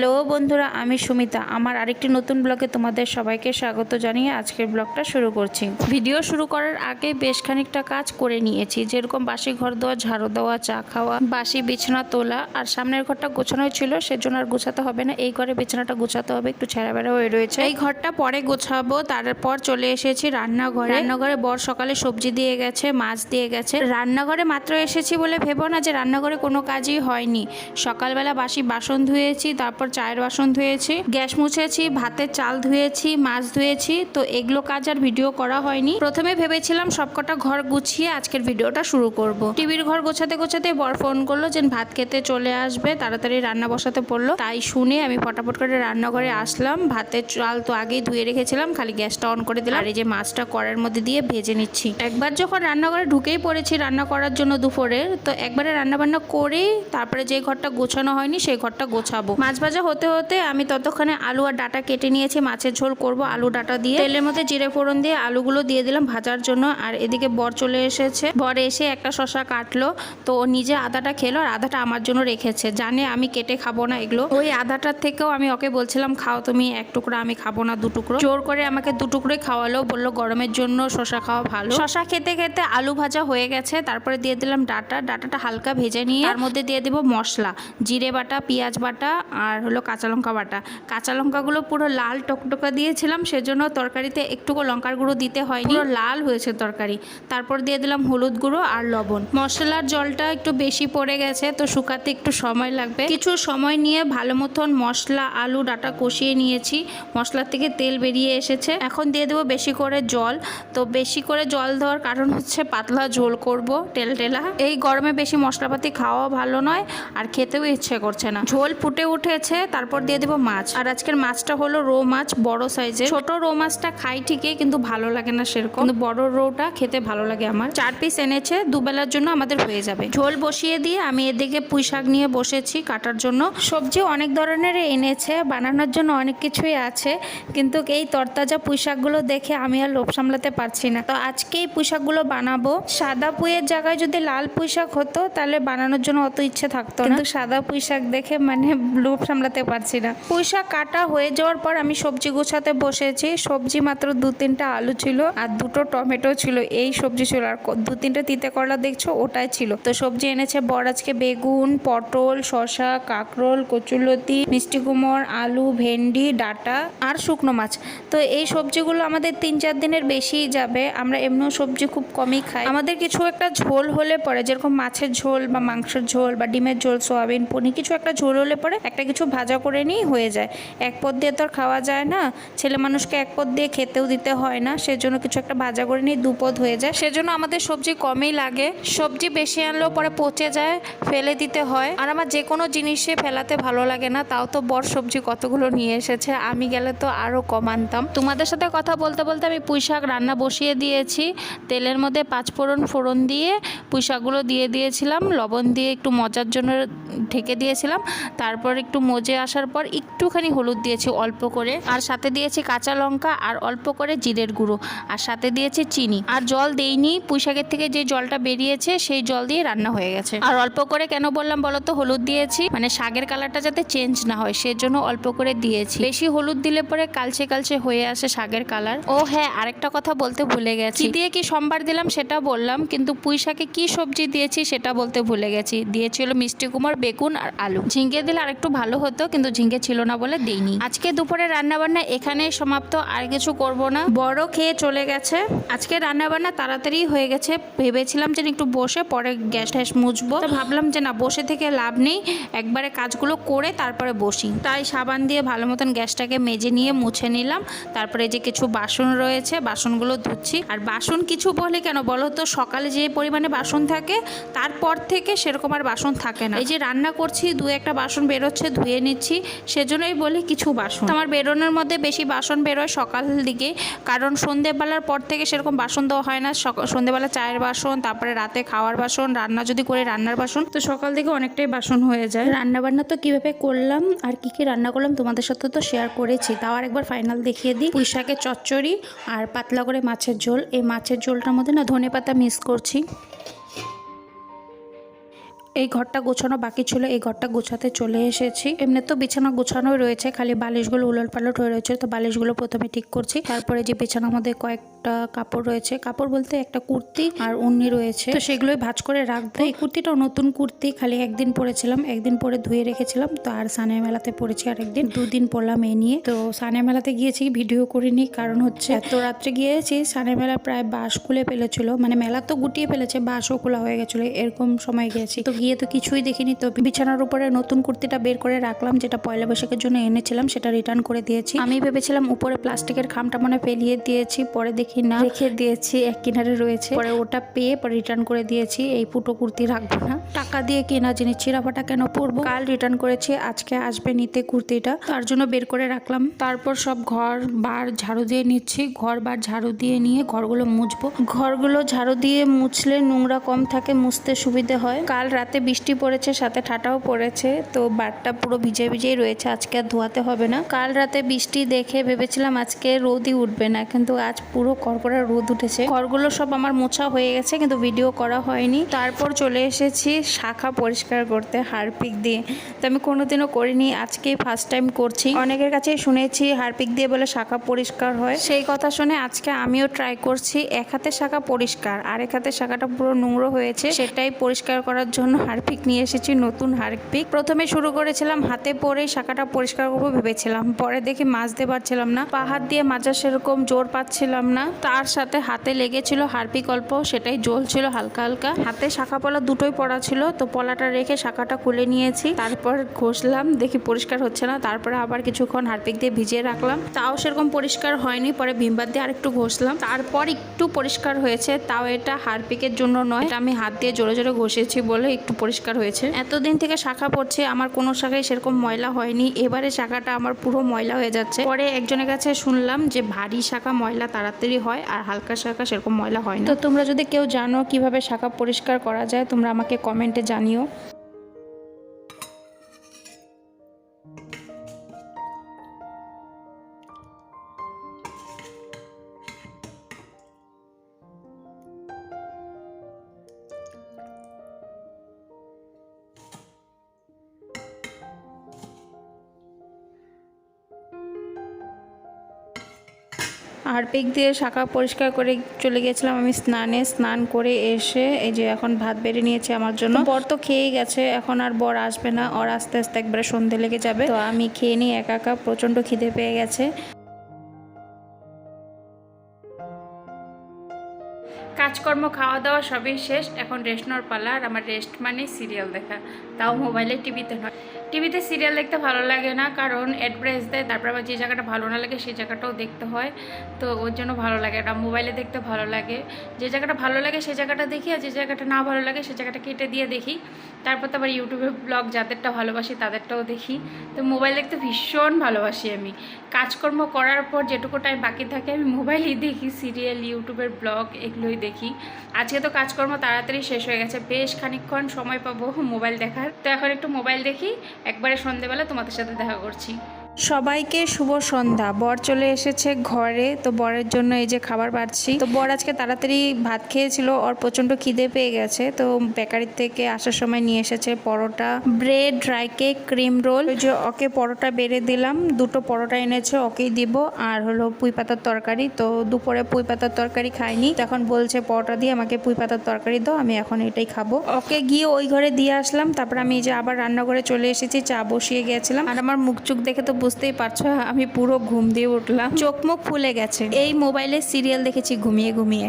Hello বন্ধুরা আমি সুমিতা। আমার আরেকটি নতুন ব্লগে তোমাদের সবাইকে স্বাগত জানিয়ে আজকের ব্লগটা শুরু করছি। ভিডিও শুরু করার আগে বেশ খানিকটা কাজ করে নিয়েছি। যেরকম বাসি ঘর দেওয়া ঝাড়ু দেওয়া চা খাওয়া বাসি বিছানা তোলা আর সামনের ঘরটা গোছানো ছিল সেজন্য আর গোছাতে হবে না। এই ঘরে বিছানাটা গোছাতে হবে একটু ছেঁড়া বেড়া হয়ে রয়েছে। এই ঘরটা পরে গোছাবো তারপর চলে এসেছি রান্নাঘরে। রান্নাঘরে বর সকালে সবজি দিয়ে গেছে মাছ দিয়ে গেছে। রান্নাঘরে মাত্র এসেছি বলে ভেবো না যে রান্নাঘরে কোনো কাজই হয়নি। সকালবেলা বাসি বাসন ধুয়েছি তারপর চায়ের বাসন ধুয়েছি, গ্যাস মুছেছি, ভাতের চাল ধুয়েছি, মাছ ধুয়েছি, তো এগুলো কাজ আর ভিডিও করা হয়নি। প্রথমে ভেবেছিলাম সবকটা ঘর গুছিয়ে আজকের ভিডিওটা শুরু করব। টিভির ঘর গোছাতে গোছাতে বর ফোন করল যে ভাত খেতে চলে আসবে, তাড়াতাড়ি রান্না বসাতে পড়ল তাই শুনে আমি ফটাফট করে রান্নাঘরে আসলাম। ভাতের চাল তো আগেই ধুয়ে রেখেছিলাম, খালি গ্যাসটা অন করে দিলাম। আর এই যে মাছটা কড়ার মধ্যে দিয়ে ভেজে নিচ্ছি। একবার যখন রান্নাঘরে ঢুকেই পড়েছি রান্না করার জন্য দুপুরে, তো একবারে রান্না বান্না করেই তারপরে যে ঘরটা গোছানো হয়নি, সেই ঘরটা গোছাবো। মাছ ভাজা হতে হতে আমি ততক্ষণে আলু আর ডাটা কেটে নিয়েছি, মাছের ঝোল করব আলু ডাটা দিয়ে। তেলের মধ্যে জিরে ফোড়ন দিয়ে আলুগুলো দিয়ে দিলাম ভাজার জন্য, আর এদিকে বর চলে এসেছে। বর এসে একটা শশা কাটলো, তো নিজে আদাটা খেলো আর আদাটা আমার জন্য রেখেছে। জানে আমি কেটে খাব না এগুলো। ওই আদাটার থেকেও আমি ওকে বলছিলাম, খাও তুমি এক টুকরো, আমি খাব না দু টুকরো। জোর করে আমাকে দু টুকরোই খাওয়ালো, বলল, গরমের জন্য শশা খাওয়া ভালো। শশা খেতে খেতে আলু ভাজা হয়ে গেছে, তারপরে দিয়ে দিলাম ডাটা। ডাটাটা হালকা ভেজে নিয়ে, তার মধ্যে দিয়ে দেবো মশলা, জিরে বাটা, পেঁয়াজ বাটা, আর হলো কাঁচা লঙ্কা বাটা। কাঁচা লঙ্কাগুলো পুরো লাল টকটকা দিয়েছিলাম, সেজন্য তরকারিতে একটুকু লঙ্কার গুঁড়ো দিতে হয়নি। লাল হয়েছে তরকারি। তারপর দিয়ে দিলাম হলুদ গুঁড়ো আর লবণ। মশলার জলটা একটু বেশি পড়ে গেছে, তো শুকাতে একটু সময় লাগবে। কিছু সময় নিয়ে ভালো মতন মশলা, আলু, ডাটা কষিয়ে নিয়েছি। মশলার থেকে তেল বেরিয়ে এসেছে। এখন দিয়ে দেবো বেশি করে জল। তো বেশি করে জল দেওয়ার কারণ হচ্ছে পাতলা ঝোল করব টেল টেলা এই গরমে বেশি মশলাপাতি খাওয়া ভালো নয়, আর খেতেও ইচ্ছে করছে না। ঝোল ফুটে উঠেছে। তারপর দিয়ে দেবো মাছ। আর আজকের মাছটা হলো রো মাছ, বড় সাইজের। ছোট রো মাছটা খাই ঠিকই, কিন্তু ভালো লাগে না সেরকম। কিন্তু বড় রোটা খেতে ভালো লাগে আমার। চার পিস এনেছে, দুবেলার জন্য আমাদের হয়ে যাবে। ঝোল বসিয়ে দিয়ে আমি এদিকে পুঁই শাক নিয়ে বসেছি কাটার জন্য। সবজি অনেক ধরনের এনেছে, বানানোর জন্য অনেক কিছুই আছে। কিন্তু এই তরতাজা পুঁই শাকগুলো দেখে আমি আর লোভ সামলাতে পারছি না। তো আজকে এই পুঁই শাকগুলো বানাবো। সাদা পুঁইয়ের জায়গায় যদি লাল পুঁই শাক হতো, তাহলে বানানোর জন্য অত ইচ্ছে থাকতো কিন্তু সাদা পুঁই শাক দেখে মানে লোভ সামলাতে পারছি না। শাক কাটা হয়ে যাওয়ার পর আমি সবজি গুছাতে বসেছি। সবজি মাত্র দু তিনটা আলু ছিল আর দুটো টমেটো ছিল। এই সবজি ছিল আর দু তিনটা তিতে করলা দেখছ, ওটাই ছিল। তো সবজি এনেছে বর আজকে বেগুন, পটল শশা কাঁকরোল কচুলতি মিষ্টি কুমড়, আলু, ভেন্ডি, ডাটা আর শুকনো মাছ। তো এই সবজিগুলো আমাদের তিন চার দিনের বেশিই যাবে। আমরা এমনিও সবজি খুব কমই খাই। আমাদের কিছু একটা ঝোল হলে পরে, যেরকম মাছের ঝোল বা মাংসের ঝোল বা ডিমের ঝোল, সোয়াবিন, পনির, কিছু একটা ঝোল হলে পরে একটা কিছু ভাজা করে নিই, হয়ে যায়। এক পদ দিয়ে তো আর খাওয়া যায় না। ছেলে মানুষকে এক পদ দিয়ে খেতেও দিতে হয় না। সেজন্য কিছু একটা ভাজা করে নিই, দু পদ হয়ে যায়। সেজন্য আমাদের সবজি কমই লাগে। সবজি বেশি আনলেও পরে পচে যায়, ফেলে দিতে হয়। আর আমার যে কোনো জিনিসে ফেলাতে ভালো লাগে না। তাও তো বর সবজি কতগুলো নিয়ে এসেছে, আমি গেলে তো আরও কম আনতাম। তোমাদের সাথে কথা বলতে বলতে আমি পুঁই শাক রান্না বসিয়ে দিয়েছি। তেলের মধ্যে পাঁচ ফোড়ন ফোড়ন দিয়ে পুঁই শাকগুলো দিয়ে দিয়েছিলাম। লবণ দিয়ে একটু মজার জন্য ঢেকে দিয়েছিলাম। তারপর একটু মজে আসার পর একটুখানি হলুদ দিয়েছি অল্প করে। আর সাথে দিয়েছি কাঁচা লঙ্কা আর অল্প করে জিরের গুঁড়ো। আর সাথে দিয়েছি চিনি। আর জল দেইনি পুঁই শাকের থেকে যে জলটা বেরিয়েছে সেই জল দিয়ে রান্না হয়ে গেছে। আর অল্প করে কেন বললাম বলো তো হলুদ দিয়েছি। মানে শাকের কালারটা যাতে চেঞ্জ না হয়, সেজন্য অল্প করে দিয়েছি। বেশি হলুদ দিলে পরে কালচে কালচে হয়ে আসে শাকের কালার। ও হ্যাঁ আরেকটা কথা বলতে ভুলে গেছি। দিয়ে কি সোমবার দিলাম সেটা বললাম, কিন্তু পুঁই শাকে কি সবজি দিয়েছি সেটা বলতে ভুলে গেছি। দিয়েছিল মিষ্টি কুমার বেগুন আর আলু। ঝিঙ্গে দিলে আরেকটু ভালো হতো। কিন্তু ঝিঙ্গে ছিল না বলে দেইনি। আজকে দুপুরে রান্না বান্না এখানে সমাপ্ত, আর কিছু করব না। বড় খেয়ে চলে গেছে। আজকে রান্না বান্না তাড়াতাড়ি হয়ে গেছে। ভেবেছিলাম যে একটু বসে পরে গ্যাস ট্যাস মুছবো। তো ভাবলাম যে না, বসে থেকে লাভ নেই। একবারে কাজগুলো করে তারপরে বসি। তাই সাবান দিয়ে ভালো মতন গ্যাসটাকে মেজে নিয়ে মুছে নিলাম। তারপরে যে কিছু বাসন রয়েছে, বাসনগুলো ধুচ্ছি। আর বাসন কিছু বলে কেন বলো তো? সকালে যে পরিমাণে বাসন থাকে, তারপর থেকে সেরকম আর বাসন থাকে না। এই যে রান্না করছি, দু একটা বাসন বেরোচ্ছে, ধুয়ে নিচ্ছি। সেজন্যই বলি কিছু বাসন। আমার বেরোনোর মধ্যে বেশি বাসন বেরোয় সকাল দিকে। কারণ সন্ধেবেলার পর থেকে সেরকম বাসন দেওয়া হয় না। সন্ধেবেলা চায়ের বাসন, তারপরে রাতে খাওয়ার বাসন, রান্না যদি করে রান্নার বাসন। তো সকাল থেকে অনেকটাই বাসন হয়ে যায়। রান্না বান্না তো কীভাবে করলাম আর কি কি রান্না করলাম তোমাদের সাথে তো শেয়ার করেছি। তাও আর একবার ফাইনাল দেখিয়ে দিই। পুঁই চচ্চড়ি আর পাতলা করে মাছের ঝোল। এই মাছের ঝোলটার মধ্যে না ধনে পাতা মিস করছি। এই ঘরটা গোছানো বাকি ছিল, এই ঘরটা গোছাতে চলে এসেছি। এমনি তো বিছানা গোছানোই রয়েছে, খালি বালিশগুলো উলট পালট হয়ে রয়েছে, তো বালিশগুলো প্রথমে ঠিক করছি। তারপরে যে বিছানার মধ্যে কয়েকটা কাপড় রয়েছে, কাপড় বলতে একটা কুর্তি আর উন্নি রয়েছে। তো সেগুলোই ভাঁজ করে রাখব। এই কুর্তিটাও নতুন কুর্তি, খালি একদিন পরেছিলাম, একদিন পরে ধুয়ে রেখেছিলাম, তো আর সানে মেলাতে পরেছি আর একদিন দুদিন পরলাম এই নিয়ে। তো সানে মেলাতে গিয়েছি, ভিডিও করিনি, কারণ হচ্ছে এত রাত্রে গিয়েছি সানে মেলা প্রায় বাস খুলে ফেলেছিল মানে মেলা তো গুটিয়ে ফেলেছে বাসও খোলা হয়ে গেছিল, এরকম সময় গিয়েছি। তো গিয়ে তো কিছুই দেখিনি। তো বিছানার উপরে নতুন কুর্তিটা বের করে রাখলাম, যেটা পয়লা বৈশাখের জন্য এনেছিলাম, সেটা রিটার্ন করে দিয়েছি। আমি ভেবেছিলাম উপরে প্লাস্টিকের খামটা মনে ফেলিয়ে দিয়েছি, পরে দেখি না। রেখে দিয়েছি, এক কিনারে রয়েছে। পরে ওটা পেয়ে পরে রিটার্ন করে দিয়েছি, এই ফুটো কুর্তি রাখব না। টাকা দিয়ে কেনা জিনিস চিরাফাটা কেন পরবো? কাল রিটার্ন করেছি, আজকে আসবে নিতে কুর্তিটা। তার জন্য বের করে রাখলাম। তারপর সব ঘর বার ঝাড়ু দিয়ে নিচ্ছি। ঘর বার ঝাড়ু দিয়ে নিয়ে ঘরগুলো মুছবো। ঘরগুলো ঝাড়ু দিয়ে মুছলে নোংরা কম থাকে, মুছতে সুবিধে হয়। কাল রাতে বৃষ্টি পড়েছে, সাথে ঠাটাও পড়েছে, তো বারটা পুরো ভিজে ভিজেই রয়েছে, আজকে আর ধোয়াতে হবে না। কাল রাতে বৃষ্টি দেখে ভেবেছিলাম আজকে রোদই উঠবে না, কিন্তু আজ পুরো কড়কড়া রোদ উঠেছে। ঘরগুলো সব আমার মোছা হয়ে গেছে, কিন্তু ভিডিও করা হয়নি। তারপর চলে এসেছি শাখা পরিষ্কার করতে হারপিক দিয়ে। তো আমি কোনোদিনও করিনি, আজকেই ফার্স্ট টাইম করছি। অনেকের কাছে শুনেছি হারপিক দিয়ে বলে শাখা পরিষ্কার হয়। সেই কথা শুনে আজকে আমিও ট্রাই করছি, এক হাতে শাখা পরিষ্কার আর এক হাতে শাখাটা পুরো নোংরো হয়েছে, সেটাই পরিষ্কার করার জন্য হারপিক নিয়ে এসেছি, নতুন হারপিক। প্রথমে শুরু করেছিলাম, হাতে পরেই শাখাটা পরিষ্কার করব ভেবেছিলাম। পরে দেখি মাজতে পারছিলাম না, পা হাত দিয়ে মাজা সেরকম জোর পাচ্ছিলাম না। তার সাথে হাতে লেগেছিল হারপিক অল্প, সেটাই জ্বলছিল হালকা হালকা। হাতে শাখা পলা দুটোই পড়া ছিল, তো পলাটা রেখে শাখাটা খুলে নিয়েছি। তারপর ঘষলাম, দেখি পরিষ্কার হচ্ছে না, তারপরে আবার কিছুক্ষণ হারপিক দিয়ে ভিজিয়ে রাখলাম। তাও সেরকম পরিষ্কার হয়নি, পরে ভিমবার দিয়ে আরেকটু ঘষলাম। তারপর একটু পরিষ্কার হয়েছে, তাও এটা হারপিকের জন্য নয়, এটা আমি হাত দিয়ে জোরে জোরে ঘষেছি বলে একটু পরিষ্কার হয়েছে। এতদিন থেকে শাখা পড়ছে, আমার কোনো শাখায় সেরকম ময়লা হয়নি। এবারে শাখাটা আমার পুরো ময়লা হয়ে যাচ্ছে। পরে একজনের কাছে শুনলাম যে ভারী শাখা ময়লা তাড়াতাড়ি হয় আর হালকা শাখা সেরকম ময়লা হয় না। তো তোমরা যদি কেউ জানো কীভাবে শাখা পরিষ্কার করা যায়, তোমরা আমাকে কমেন্টে জানিও। হারপিক দিয়ে শাখা পরিষ্কার করে চলে গেছিলাম আমি স্নানে। স্নান করে এসে এই যে এখন ভাত বেড়ে নিয়েছে আমার জন্য। বর তো খেয়েই গেছে এখন আর বর আসবে না ওর আস্তে আস্তে একবারে সন্ধে লেগে যাবে। তো আমি খেয়ে নিই একা একা প্রচণ্ড খিদে পেয়ে গেছে। কাজকর্ম খাওয়া দাওয়া সবই শেষ এখন রেস্ট নেওয়ার পালা। আর আমার রেস্ট মানে সিরিয়াল দেখা। তাও মোবাইলে টিভিতে নয়। টিভিতে সিরিয়াল দেখতে ভালো লাগে না, কারণ অ্যাডভার্টাইজ দেয়, তারপর আবার যে জায়গাটা ভালো না লাগে সেই জায়গাটাও দেখতে হয়। তো ওর জন্য ভালো লাগে না মোবাইলে দেখতে ভালো লাগে। যে জায়গাটা ভালো লাগে সেই জায়গাটা দেখি, আর যে জায়গাটা না ভালো লাগে সেই জায়গাটা কেটে দিয়ে দেখি। তারপর তো আবার ইউটিউবে ব্লগ যাদেরটা ভালোবাসি তাদেরটাও দেখি। তো মোবাইল দেখতে ভীষণ ভালোবাসি আমি। কাজকর্ম করার পর যেটুকু টাইম বাকি থাকে আমি মোবাইলেই দেখি সিরিয়াল, ইউটিউবের ব্লগ এগুলোই দেখি। আজকে তো কাজকর্ম তাড়াতাড়ি শেষ হয়ে গেছে। বেশ খানিকক্ষণ সময় পাবো মোবাইল দেখার। তো এখন একটু মোবাইল দেখি। একবারে সন্ধেবেলা তোমাদের সাথে দেখা করছি। সবাইকে শুভ সন্ধ্যা। বর চলে এসেছে ঘরে, তো বরের জন্য এই যে খাবার পাচ্ছি তো বর আজকে তাড়াতাড়ি ভাত খেয়েছিল, ওর প্রচণ্ড খিদে পেয়ে গেছে। তো বেকারির থেকে আসার সময় নিয়ে এসেছে paratha, bread, dry cake, cream roll. যে ওকে পরোটা বেড়ে দিলাম, দুটো পরোটা এনেছে, ওকেই দিব। আর হলো পুঁই পাতার তরকারি, তো দুপুরে পুঁই পাতার তরকারি খাইনি। তখন বলছে, পরোটা দিয়ে আমাকে পুঁই পাতার তরকারি দাও, আমি এখন এটাই খাব। ওকে গিয়ে ওই ঘরে দিয়ে আসলাম। তারপর আমি এই যে আবার রান্নাঘরে চলে এসেছি, চা বসিয়ে গেছিলাম। আর আমার মুখ চুখ দেখে তো বুঝতেই পারছ, আমি পুরো ঘুম দিয়ে উঠলাম। চোখ মুখ ফুলে গেছে। এই মোবাইলে সিরিয়াল দেখেছি ঘুমিয়ে ঘুমিয়ে।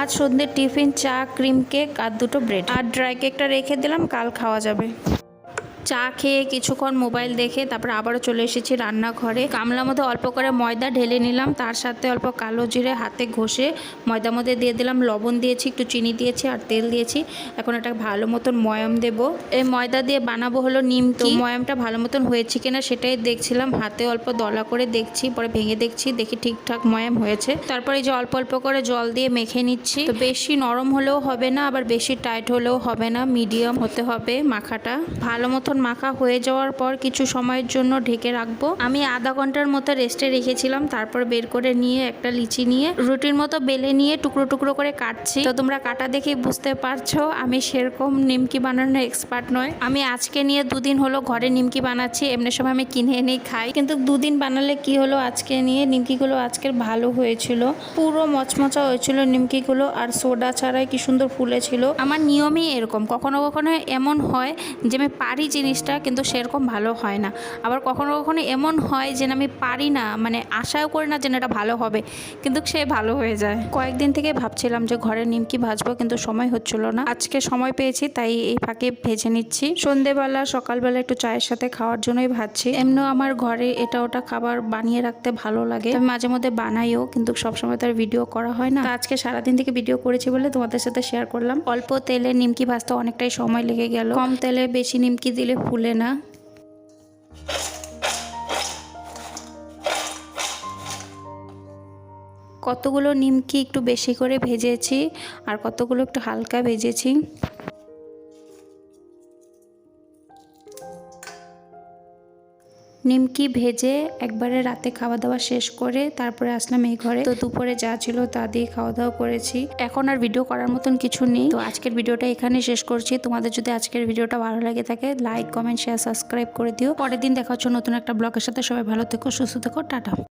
আজ সন্ধ্যের টিফিন, চা, ক্রিম কেক আর দুটো ব্রেড। আর ড্রাই কেকটা রেখে দিলাম, কাল খাওয়া যাবে। চা খেয়ে কিছুক্ষণ মোবাইল দেখে তারপর আবারও চলে এসেছি রান্নাঘরে। গামলার মধ্যে অল্প করে ময়দা ঢেলে নিলাম তার সাথে অল্প কালো জিরে হাতে ঘষে ময়দার মধ্যে দিয়ে দিলাম লবণ দিয়েছি একটু চিনি দিয়েছি আর তেল দিয়েছি। এখন একটা ভালো মতন ময়াম দেব। এই ময়দা দিয়ে বানাবো হলো নিমকি ময়ামটা ভালো মতন হয়েছে কিনা সেটাই দেখছিলাম হাতে অল্প দলা করে দেখছি পরে ভেঙে দেখছি দেখি ঠিকঠাক ময়াম হয়েছে। তারপরে এই যে অল্প অল্প করে জল দিয়ে মেখে নিচ্ছি। তো বেশি নরম হলেও হবে না আবার বেশি টাইট হলেও হবে না মিডিয়াম হতে হবে মাখাটা। ভালো মতন মাখা হয়ে যাওয়ার পর কিছু সময়ের জন্য ঢেকে রাখব। আমি আধা ঘণ্টার মতো রেস্টে রেখেছিলাম, তারপর বের করে নিয়ে একটা লিচি নিয়ে রুটির মতো বেলে নিয়ে টুকরো টুকরো করে কাটছি। তো তোমরা কাটা দেখেই বুঝতে পারছ, আমি সেরকম নিমকি বানানোর এক্সপার্ট নয়। আমি আজকে নিয়ে দুদিন হলো ঘরে নিমকি বানাচ্ছি, এমনি সময় আমি কিনে এনেই খাই। কিন্তু দুদিন বানালে কি হলো, আজকে নিয়ে নিমকিগুলো আজকের ভালো হয়েছিল। পুরো মচমচা হয়েছিল নিমকিগুলো, আর সোডা ছাড়াই কি সুন্দর ফুলেছিল। আমার নিয়মই এরকম, কখনো কখনো এমন হয় যে আমি পারি জিনিসটা কিন্তু সেরকম ভালো হয় না। আবার কখনো কখনো এমন হয় যে আমি পারি না মানে আশাও করি না যে এটা ভালো হবে, কিন্তু সে ভালো হয়ে যায়। কয়েকদিন থেকে ভাবছিলাম যে ঘরে নিমকি ভাজবো, কিন্তু সময় হচ্ছিল না। আজকে সময় পেয়েছি, তাই এই ফাঁকে ভেজে নিচ্ছি। সন্ধেবেলা, সকালবেলা একটু চায়ের সাথে খাওয়ার জন্যই ভাজছি। এমনিও আমার ঘরে এটা ওটা খাবার বানিয়ে রাখতে ভালো লাগে। আমি মাঝে মধ্যে বানাইও, কিন্তু সবসময় তার ভিডিও করা হয় না। আজকে সারাদিন থেকে ভিডিও করেছি বলে তোমাদের সাথে শেয়ার করলাম। অল্প তেলে নিমকি ভাজতে অনেকটাই সময় লেগে গেল। কম তেলে বেশি নিমকি দিলে ফুলে না। কতগুলো নিমকি একটু বেশি করে ভেজেছি আর কতগুলো একটু হালকা ভেজেছি। নিমকি ভেজে একবারে রাতে খাওয়া দাওয়া শেষ করে তারপরে আসলাম এই ঘরে। তো দুপুরে যা ছিল তা দিয়ে খাওয়া দাওয়া করেছি। এখন আর ভিডিও করার মতন কিছু নেই। তো আজকের ভিডিওটা এখানে শেষ করছি। তোমাদের যদি আজকের ভিডিওটা ভালো লাগে থাকে লাইক কমেন্ট শেয়ার সাবস্ক্রাইব করে দিও। পরের দিন দেখা হচ্ছে নতুন একটা ব্লগের সাথে। সবাই ভালো থেকো, সুস্থ থেকো, টাটা।